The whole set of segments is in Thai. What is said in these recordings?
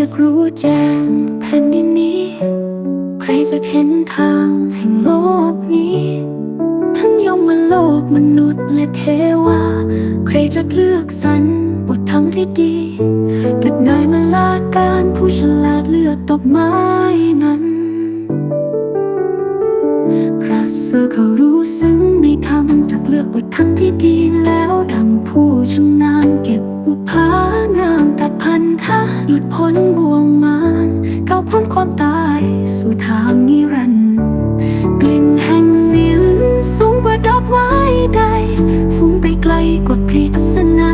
จะรู้แจ้งแผ่นดินนี้ ใครจะเห็นทางแห่งโลกนี้ ทั้งยมโลกมนุษย์และเทวา ใครจะเลือกสรรบทธรรมที่ดีกับนายมาลาการผู้ฉลาดเลือกดอกไม้นั้น พระเสือเขารู้ซึ้งในธรรม เลือกบทธรรมที่ดีแล้วดังผู้ชำนาญเก็บบุพางามแต่พันธะหลุดพ้นบ่วงมารก้าวพ้นความตายสู่ทางนิรันดร์กลิ่นแห่งศิลสูงกว่าดอกไม้ใดฟุ้งไปไกลกว่าปริศนา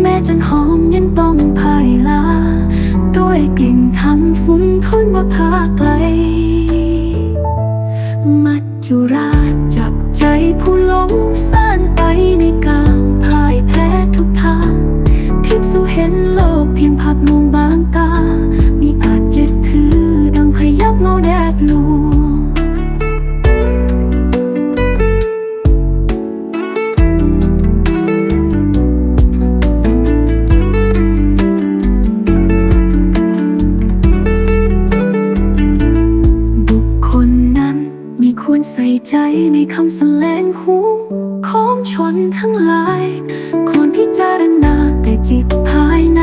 แม้จันหอมยังต้องพ่ายลาด้วยกลิ่นทำฟุ้งทนว่าพาไกลมัจจุราชจับ ใจผู้หลงซ่านไปในกา ในคำแสลงหูของชนทั้งหลาย ควรพิจารณาแต่จิตภายใน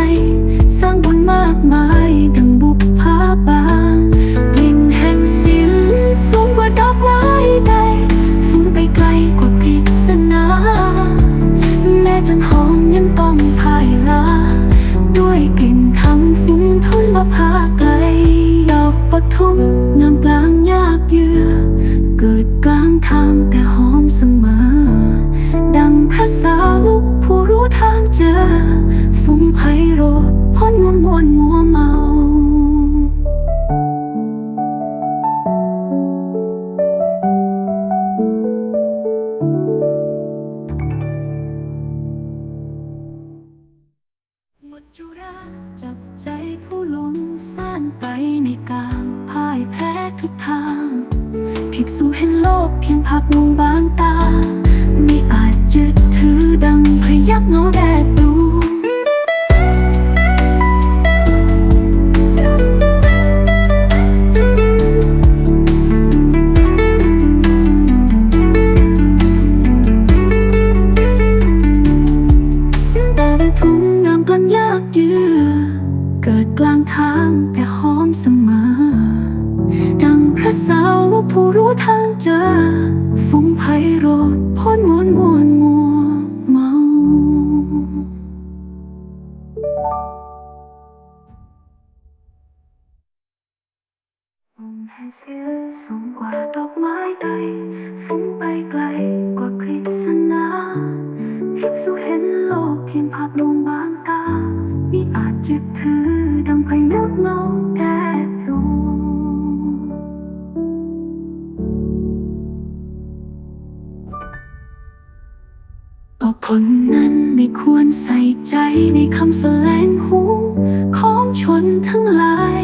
ทางแต่หอมเสมอ ดังพระสาวกผู้รู้ทางเจอ ฟุ้งไพโรดพ้นมัวมวนมัวเมาหมดจุราจับใจผู้หลงซ่านไปในกามพ่ายแพ้ทุกทาง พียงภาพลวงบางตา ไม่อาจจะถือดังพยับเงาแดดดูแต่ทุ่งงามกลางยากเยือเกิดกลางทาง ระสาวกผู้รู้ทางเจอฟุ้งไพโรดพ้นมวนมวนมัวเมาองค์แห่งศิลสูงกว่าดอกไม้ใดฟุ้งไปไกลกว่าปริศนาภิกษุเห็นโลกเพียงภาพลวงบางตามิอาจจะถือดังพยับเงาแคนนั้นไม่ควรใส่ใจในคำแสลงหู ของชนทั้งหลาย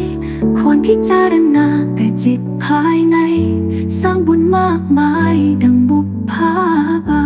ควรพิจารณาแต่จิตภายใน สร้างบุญมากมายดังบุพภาบา